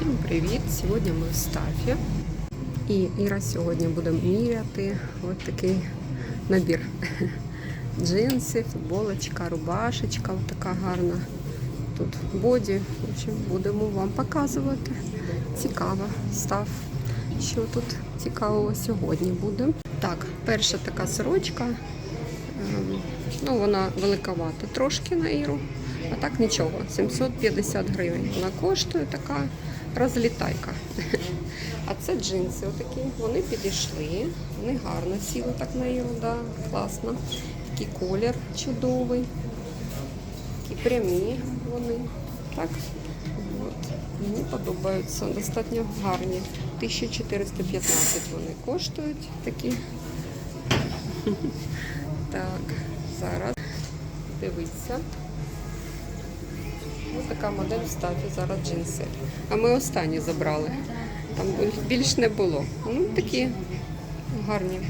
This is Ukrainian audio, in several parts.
Всім привіт! Сьогодні ми в стафі. І Іра сьогодні буде міряти от такий набір. Джинси, футболочка, рубашечка, от така гарна. Тут боді. В общем, будемо вам показувати. Цікаво став, що тут цікавого сьогодні буде. Так, перша така сорочка. Ем, Ну, вона великовата трошки на Іру. А так нічого, 750 гривень. Вона коштує така розлітайка. А це джинси отакі. Вони підійшли, вони гарно сіли так на Іру, да, класно. Такий колір чудовий, такі прямі вони. Так. От. Мені подобаються, достатньо гарні. 1415 вони коштують такі. Так, зараз дивіться. Ось така модель в стафі зараз джинси. А ми останні забрали. Там більш не було. Ну, такі гарні.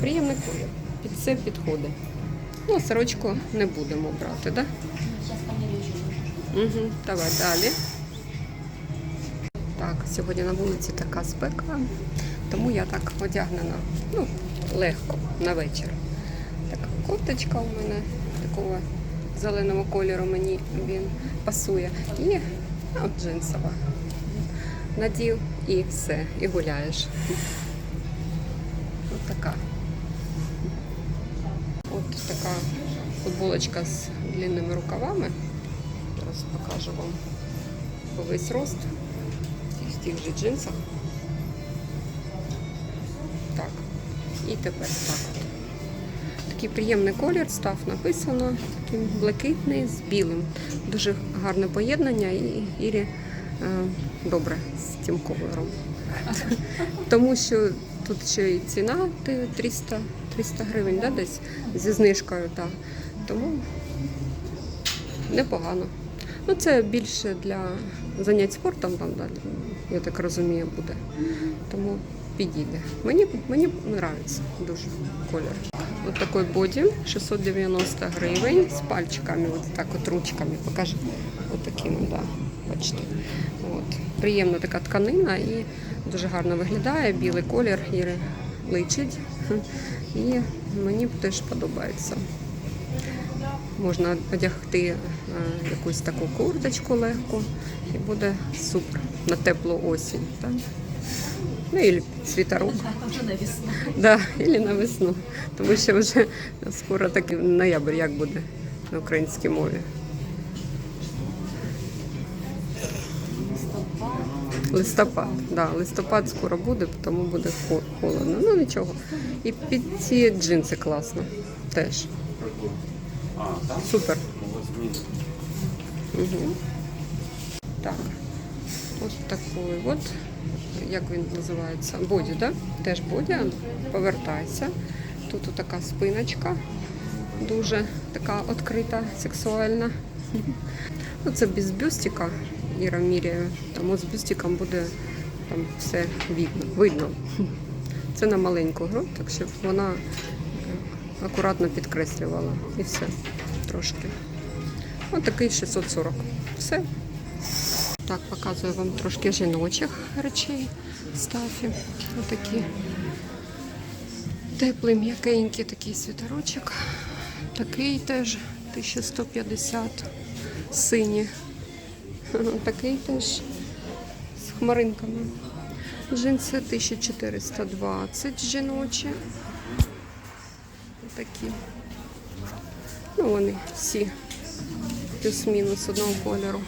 Приємний колір. Під це підходить. Ну, сорочку не будемо брати, так? Да? Угу, давай далі. Так, сьогодні на вулиці така спека, тому я так одягнена, ну, легко на вечір. Така кофточка у мене такого зеленого кольору мені він пасує. І от джинсова. Надів і все, і гуляєш. От така. От така футболочка з длинними рукавами. Зараз покажу вам весь рост в тих же джинсах. Так. І тепер так. Такий приємний колір став написано, такий блакитний з білим. Дуже гарне поєднання і Ірі е, добре з цим кольором. Тому що тут ще і ціна 300, 300 гривень, да, десь зі знижкою. Да. Тому непогано. Ну, це більше для занять спортом, там, да, я так розумію, буде. Тому підійде. Мені, мені подобається дуже колір. Ось такий боді 690 гривень з пальчиками, от так от ручками. Покажи. От такими, да, бачите. От. Приємна така тканина і дуже гарно виглядає. Білий колір Іри личить. І мені теж подобається. Можна одягти е, якусь таку курточку легку і буде супер на теплу осінь. Так? Ну, і світорок. На весну. Да, і на весну. Тому що вже скоро такий ноябрь, як буде на українській мові. Листопад, да, листопад скоро буде, тому буде холодно. Ну нічого. І під ці джинси класно. Теж. Супер. Угу. Так. Ось такий от, як він називається? Боді, да? Теж боді. Повертайся. Тут така спиночка, дуже така відкрита, сексуальна. Ну, це без бюстика, Іра міряє, тому з бюстиком буде там все видно. видно. Це на маленьку грудь, так щоб вона акуратно підкреслювала. І все. Трошки. Ось такий 640. Все. Так, показую вам трошки жіночих речей стафі. Отакі теплий, м'якенький такий світорочок. Такий теж 1150 синій. Такий теж з хмаринками. Джинси 1420 жіночі. Такі. Ну, вони всі плюс-мінус одного кольору.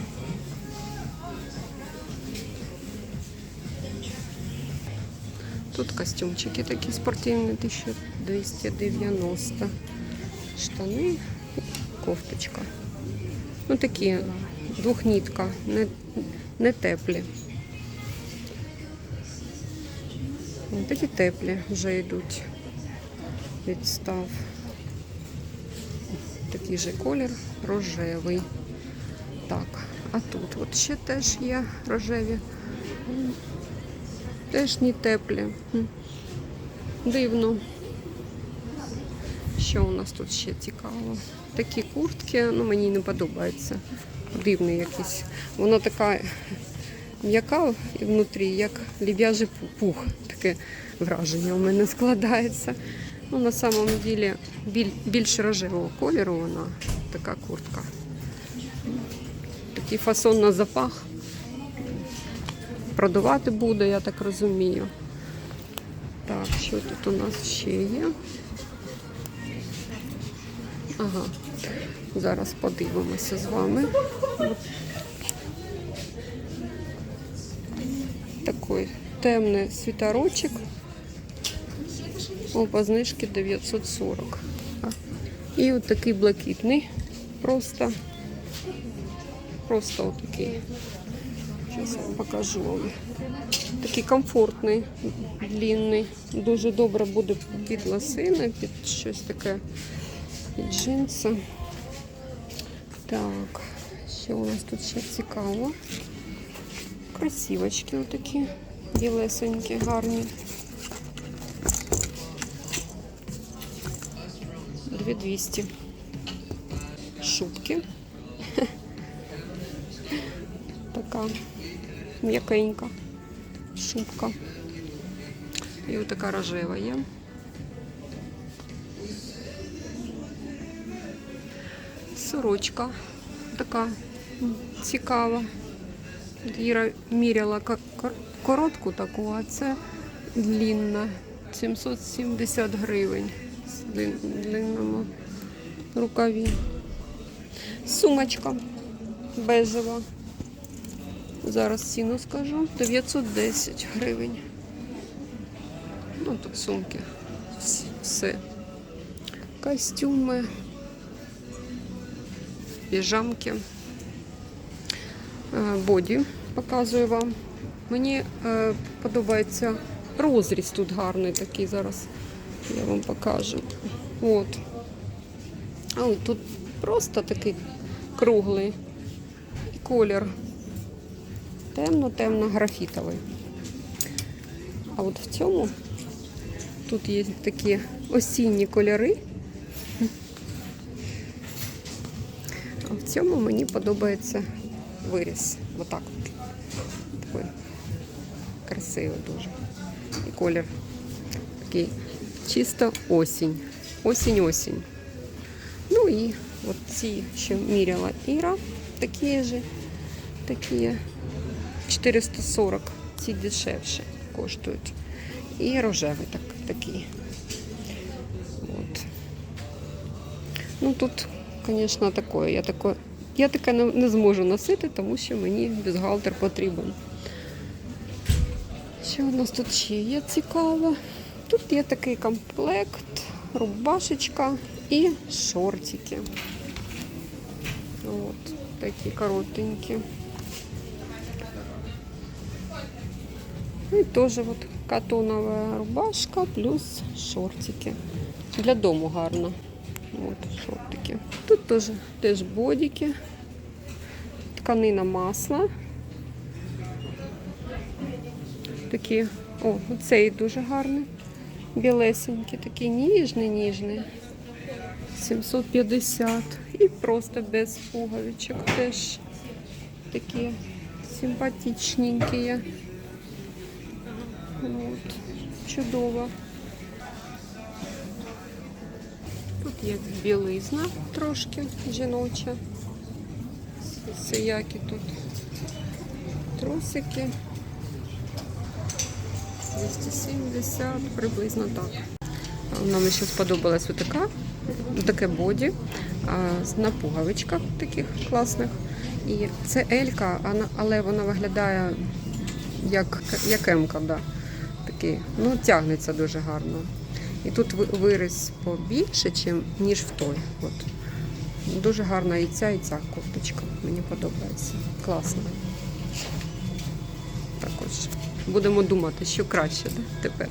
Тут костюмчики такі спортивні, 1290. Штани, кофточка. Ну такі двохнітка, не, не теплі. Такі теплі вже йдуть. Відстав. Такий же колір рожевий. Так, а тут от ще теж є рожеві. Теж не теплі. Дивно. Що у нас тут ще цікаво? Такі куртки, ну мені не подобається. Дивний якийсь. Вона така м'яка і внутрі, як лів'яжий пу- пух. Таке враження у мене складається. Ну, на самом деле біль, більш рожевого кольору вона така куртка. Такий фасон на запах. Продавати буде, я так розумію. Так, що тут у нас ще є? Ага. Зараз подивимося з вами. Такий темний світорочок. О, по знижці 940. І от такий блакитний. Просто, просто отакий. Зараз я вам покажу вам. Такий комфортний, длинний. Дуже добре буде під лосини, під щось таке, під джинси. Так, що у нас тут ще цікаво? Красивочки отакі, білесенькі, гарні. 2200. Шубки. Така м'якенька шубка. І отака рожева є. Сорочка така цікава. Іра міряла коротку таку, а це длінна. 770 гривень в длин- длинному рукаві. Сумочка бежева. Зараз ціну скажу. 910 гривень. Ну, тут сумки. Все. Костюми, піжамки. Е, Боді показую вам. Мені е, подобається розріз тут гарний такий зараз. Я вам покажу. От. А тут просто такий круглий і колір. Темно-темно графітовий. А от в цьому тут є такі осінні кольори. А в цьому мені подобається виріс. Отак от. Такий красивий дуже. І колір такий чисто осінь. Осінь-осінь. Ну і от ці, що міряла Іра, такі ж, такі 440, ці дешевше коштують. І рожевий так, такий. От. Ну тут, звісно, таке. Я таке, я таке не, зможу носити, тому що мені бюстгальтер потрібен. Що у нас тут ще є цікаво? Тут є такий комплект, рубашечка і шортики. От, такі коротенькі. И тоже вот катоновая рубашка плюс шортики. Для дому гарно. От шортики. Тут теж, теж бодики. Тканина масла. Такі, о, цей дуже гарний. Білесенький, такий ніжний, ніжний. 750. І просто без пуговичок теж такі симпатичненькі. От. Чудово. Тут є білизна трошки жіноча. Сиякі тут трусики. 270, приблизно так. Нам ще сподобалась отака, таке боді на пуговичках таких класних. І це Елька, але вона виглядає як, як Емка, да. Такий, ну, тягнеться дуже гарно. І тут ви- виріс побільше, ніж в той. От. Дуже гарна і ця, і ця кофточка. Мені подобається. Класно. Так ось. Будемо думати, що краще да, тепер.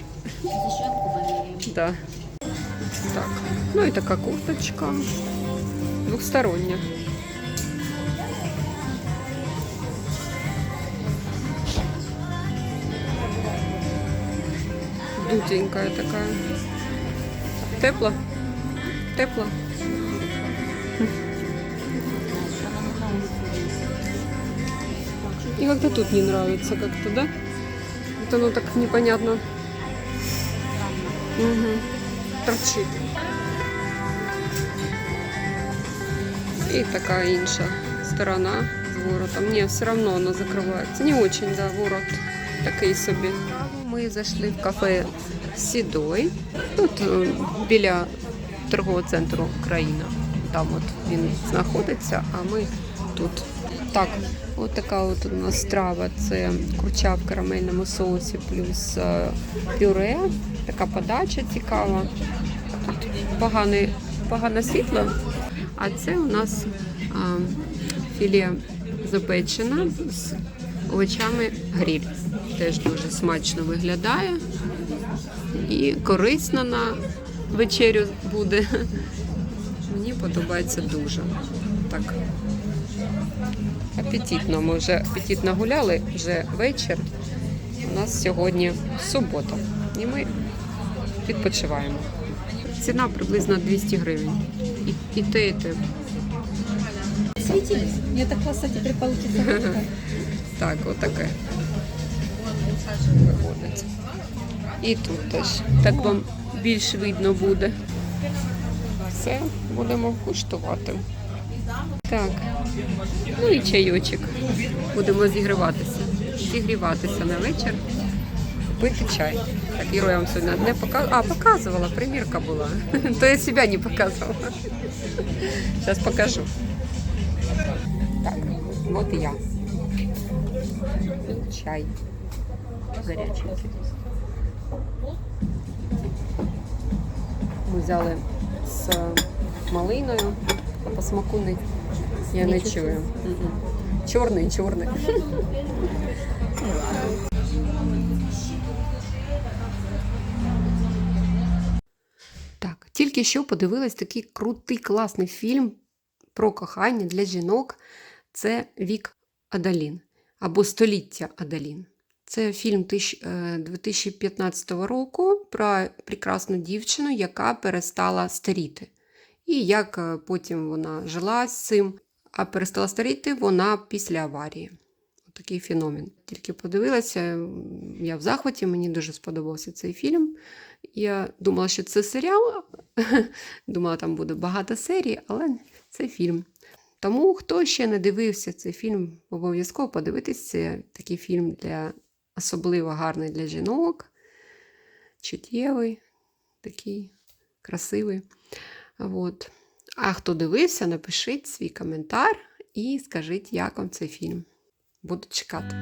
Да. Так. Ну і така кофточка. Двухстороння. Дуденькая такая. Тепла? Тепла? И как-то тут не нравится как-то, да? Вот оно так непонятно. Угу. Торчит. І така інша сторона з воротом. Ні, все одно воно закривається. Не очень, да, ворот такий собі. Ми зайшли в кафе Сідой. Тут е, біля торгового центру Україна. Там от він знаходиться, а ми тут. Так, от така от у нас страва. Це курча в карамельному соусі плюс е, пюре. Така подача цікава. Тут погане, погане світло. А це у нас а, філе запечена з овочами гриль. Теж дуже смачно виглядає. І корисно на вечерю буде. Мені подобається дуже. Так. Апетитно. Ми вже апетитно гуляли, вже вечір. У нас сьогодні субота. І ми відпочиваємо. Ціна приблизно 200 гривень. І, і те, і те. Светились. Мне так классно теперь получится. Так, отаке. Виходить. І тут теж. Так вам більш видно буде. Все, будемо куштувати. Так. Ну і чайочок. Будемо зігріватися. Зігріватися на вечір. Пити чай. Так, Іро, я вам сьогодні не показувала. А, показувала, примірка була. То я себе не показувала. Зараз покажу. Так, от і я. І чай. Гаряченький. Ми взяли з малиною, по смаку не, я не чую. Чорний, чорний. Так, тільки що подивилась такий крутий, класний фільм про кохання для жінок. Це Вік Адалін або Століття Адалін. Це фільм е, 2015 року про прекрасну дівчину, яка перестала старіти. І як е, потім вона жила з цим, а перестала старіти вона після аварії. Такий феномен. Тільки подивилася, я в захваті, мені дуже сподобався цей фільм. Я думала, що це серіал. Думала, там буде багато серій, але це фільм. Тому, хто ще не дивився цей фільм, обов'язково подивитись. Це такий фільм для особливо гарний для жінок, чуттєвий, такий красивий. От. А хто дивився, напишіть свій коментар і скажіть, як вам цей фільм. Буду чекати.